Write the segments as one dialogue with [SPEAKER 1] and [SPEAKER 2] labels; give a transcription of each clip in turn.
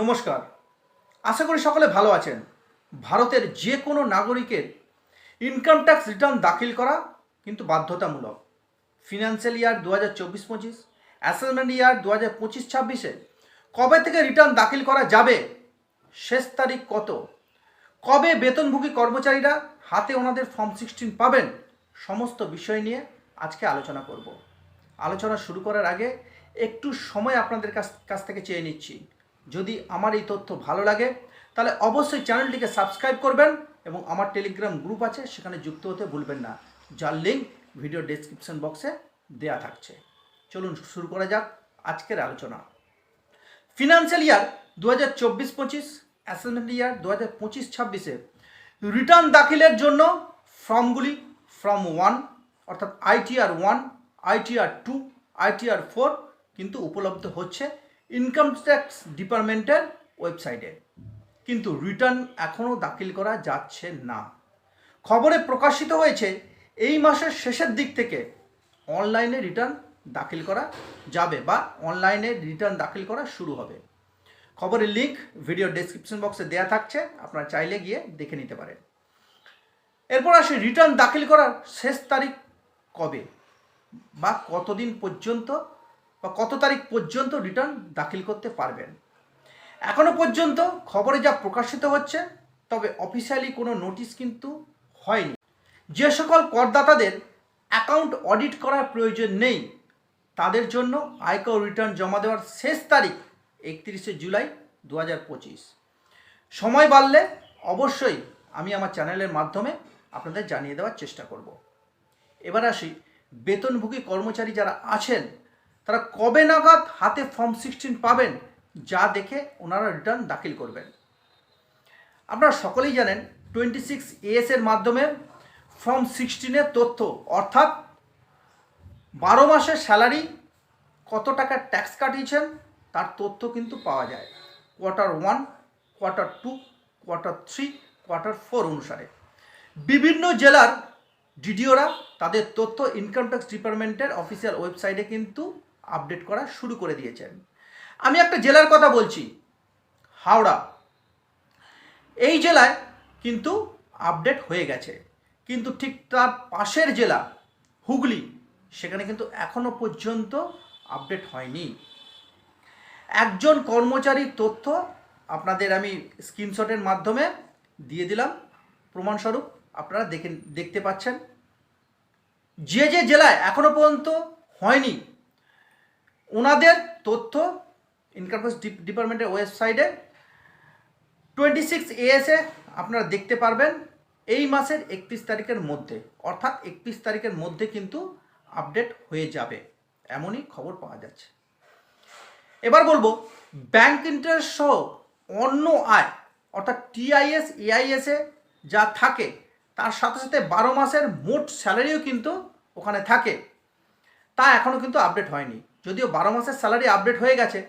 [SPEAKER 1] নমস্কার। আশা করি সকলে ভালো আছেন। ভারতের যে কোনো নাগরিকের ইনকাম ট্যাক্স রিটার্ন দাখিল করা কিন্তু বাধ্যতামূলক। ফিনান্সিয়াল ইয়ার দু হাজার চব্বিশ পঁচিশ অ্যাসেসমেন্ট ইয়ার দু হাজার পঁচিশ ছাব্বিশে কবে থেকে রিটার্ন দাখিল করা যাবে, শেষ তারিখ কত, কবে বেতনভোগী কর্মচারীরা হাতে ওনাদের ফর্ম সিক্সটিন পাবেন, সমস্ত বিষয় নিয়ে আজকে আলোচনা করব। আলোচনা শুরু করার আগে একটু সময় আপনাদের কাছ কাছ থেকে চেয়ে নিচ্ছি। যদি আমার এই তথ্য ভালো লাগে, তাহলে অবশ্যই চ্যানেলটিকে সাবস্ক্রাইব করবেন এবং আমার টেলিগ্রাম গ্রুপ আছে, সেখানে যুক্ত হতে ভুলবেন না, যার লিঙ্ক ভিডিও ডেসক্রিপশন বক্সে দেয়া থাকছে। চলুন শুরু করা যাক আজকের আলোচনা। ফিনান্সিয়াল ইয়ার দু হাজার চব্বিশ পঁচিশ অ্যাসেসমেন্ট ইয়ার দু হাজার পঁচিশ ছাব্বিশে রিটার্ন দাখিলের জন্য ফর্মগুলি ফর্ম ওয়ান অর্থাৎ ITR one ITR two ITR four কিন্তু উপলব্ধ হচ্ছে। ইনকাম ট্যাক্স ডিপার্টমেন্টের ওয়েবসাইটে। কিন্তু রিটার্ন এখনও দাখিল করা যাচ্ছে না। খবরে প্রকাশিত হয়েছে, এই মাসের শেষের দিক থেকে অনলাইনে রিটার্ন দাখিল করা যাবে বা অনলাইনে রিটার্ন দাখিল করা শুরু হবে। খবরের লিঙ্ক ভিডিও ডেসক্রিপশন বক্সে দেওয়া থাকছে, আপনারা চাইলে গিয়ে দেখে নিতে পারেন। এরপর আসি রিটার্ন দাখিল করার শেষ তারিখ কবে বা কতদিন পর্যন্ত বা কত তারিখ পর্যন্ত রিটার্ন দাখিল করতে পারবেন। এখনও পর্যন্ত খবরে যা প্রকাশিত হচ্ছে, তবে অফিসিয়ালি কোনো নোটিশ কিন্তু হয়নি। যে সকল করদাতাদের অ্যাকাউন্ট অডিট করার প্রয়োজন নেই, তাদের জন্য আয়কর রিটার্ন জমা দেওয়ার শেষ তারিখ একত্রিশে জুলাই দু হাজার পঁচিশ। সময় বাড়লে অবশ্যই আমি আমার চ্যানেলের মাধ্যমে আপনাদের জানিয়ে দেওয়ার চেষ্টা করব। এবার আসি, বেতনভোগী কর্মচারী যারা আছেন তারা কবে নাগাদ হাতে ফর্ম সিক্সটিন পাবেন যা দেখে ওনারা রিটার্ন দাখিল করবেন। আপনারা সকলেই জানেন টোয়েন্টি সিক্স এএস এর মাধ্যমে ফর্ম সিক্সটিনের তথ্য, অর্থাৎ বারো মাসের স্যালারি, কত টাকা ট্যাক্স কাটিয়েছেন, তার তথ্য কিন্তু পাওয়া যায়। Quarter one, quarter two, quarter three, quarter four অনুসারে। বিভিন্ন জেলার ডিডিওরা তাদের তথ্য ইনকাম ট্যাক্স ডিপার্টমেন্টের অফিসিয়াল ওয়েবসাইটে কিন্তু আপডেট করা শুরু করে দিয়েছেন। আমি একটা জেলার কথা বলছি, হাওড়া। এই জেলায় কিন্তু আপডেট হয়ে গেছে। কিন্তু ঠিক তার পাশের জেলা, হুগলি, সেখানে কিন্তু এখনও পর্যন্ত আপডেট হয়নি। একজন কর্মচারীর তথ্য আপনাদের আমি স্ক্রিনশটের মাধ্যমে দিয়ে দিলাম। প্রমাণস্বরূপ আপনারা দেখে, দেখতে পাচ্ছেন। যে যে জেলায় এখনও পর্যন্ত হয়নি ওনাদের তথ্য ইনকাম ট্যাক্স ডিপার্টমেন্টের ওয়েবসাইটে টোয়েন্টি সিক্স এএসে আপনারা দেখতে পারবেন এই মাসের একত্রিশ তারিখের মধ্যে, অর্থাৎ একত্রিশ তারিখের মধ্যে কিন্তু আপডেট হয়ে যাবে, এমনই খবর পাওয়া যাচ্ছে। এবার বলব ব্যাংক ইন্টারেস্ট সহ অন্য আয়, অর্থাৎ টিআইএস এআইএসে যা থাকে, তার সাথে সাথে বারো মাসের মোট স্যালারিও কিন্তু ওখানে থাকে, তা এখনও কিন্তু আপডেট হয়নি। যদিও বারো মাসের স্যালারি আপডেট হয়ে গেছে,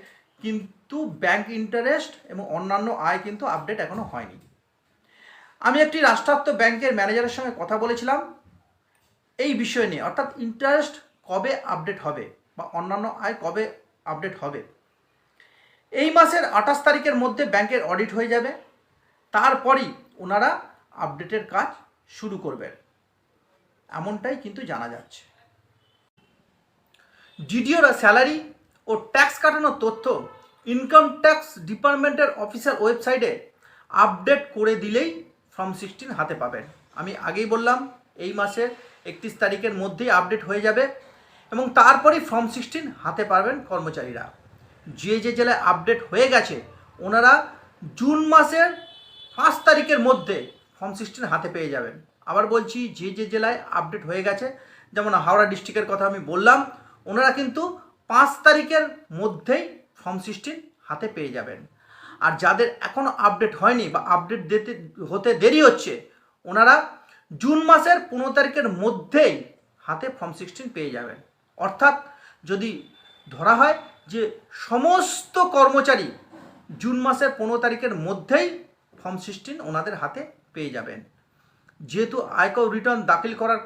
[SPEAKER 1] কিন্তু ব্যাংক ইন্টারেস্ট এবং অন্যান্য আয় কিন্তু আপডেট এখনও হয়নি। আমি একটি রাষ্ট্রায়ত্ত ব্যাংকের ম্যানেজারের সঙ্গে কথা বলেছিলাম। এই বিষয় নিয়ে, অর্থাৎ ইন্টারেস্ট কবে আপডেট হবে বা অন্যান্য আয় কবে আপডেট হবে? এই মাসের আঠাশ তারিখের মধ্যে ব্যাংকের অডিট হয়ে যাবে। তারপরই ওনারা আপডেটের কাজ শুরু করবেন। এমনটাই কিন্তু জানা যাচ্ছে। ডিডিওরা স্যালারি ও ট্যাক্স কাটানোর তথ্য ইনকাম ট্যাক্স ডিপার্টমেন্টের অফিসিয়াল ওয়েবসাইটে আপডেট করে দিলেই ফর্ম সিক্সটিন হাতে পাবেন। আমি আগেই বললাম, এই মাসের একত্রিশ তারিখের মধ্যেই আপডেট হয়ে যাবে এবং তারপরেই ফর্ম সিক্সটিন হাতে পারবেন কর্মচারীরা। যে যে জেলায় আপডেট হয়ে গেছে, ওনারা জুন মাসের পাঁচ তারিখের মধ্যে ফর্ম সিক্সটিন হাতে পেয়ে যাবেন। আবার বলছি, যে যে জেলায় আপডেট হয়ে গেছে, যেমন হাওড়া ডিস্ট্রিক্টের কথা আমি বললাম ওনারা কিন্তু পাঁচ তারিখের মধ্যেই ফর্ম সিক্সটিন হাতে পেয়ে যাবেন। আর যাদের এখনও আপডেট হয়নি বা আপডেট দিতে, হতে দেরি হচ্ছে, ওনারা জুন মাসের পনেরো তারিখের মধ্যেই হাতে ফর্ম সিক্সটিন পেয়ে যাবেন। অর্থাৎ যদি ধরা হয় যে সমস্ত কর্মচারী জুন মাসের পনেরো তারিখের মধ্যেই ফর্ম সিক্সটিন ওনাদের হাতে পেয়ে যাবেন। যেহেতু আয়কর রিটার্ন দাখিল করার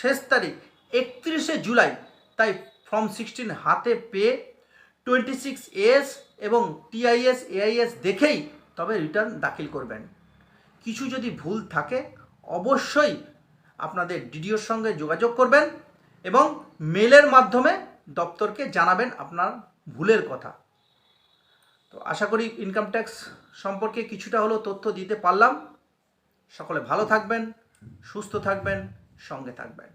[SPEAKER 1] শেষ তারিখ একত্রিশে জুলাই, তাই ফর্ম সিক্সটিন হাতে পেয়ে টোয়েন্টি সিক্স এস এবং টিআইএস এআইএস দেখেই তবে রিটার্ন দাখিল করবেন। কিছু যদি ভুল থাকে, অবশ্যই আপনাদের ডিডিওর সঙ্গে যোগাযোগ করবেন এবং মেলের মাধ্যমে দপ্তরকে জানাবেন আপনার ভুলের কথা। তো আশা করি ইনকাম ট্যাক্স সম্পর্কে কিছুটা হলেও তথ্য দিতে পারলাম। সকলে ভালো থাকবেন, সুস্থ থাকবেন, সঙ্গে থাকবেন।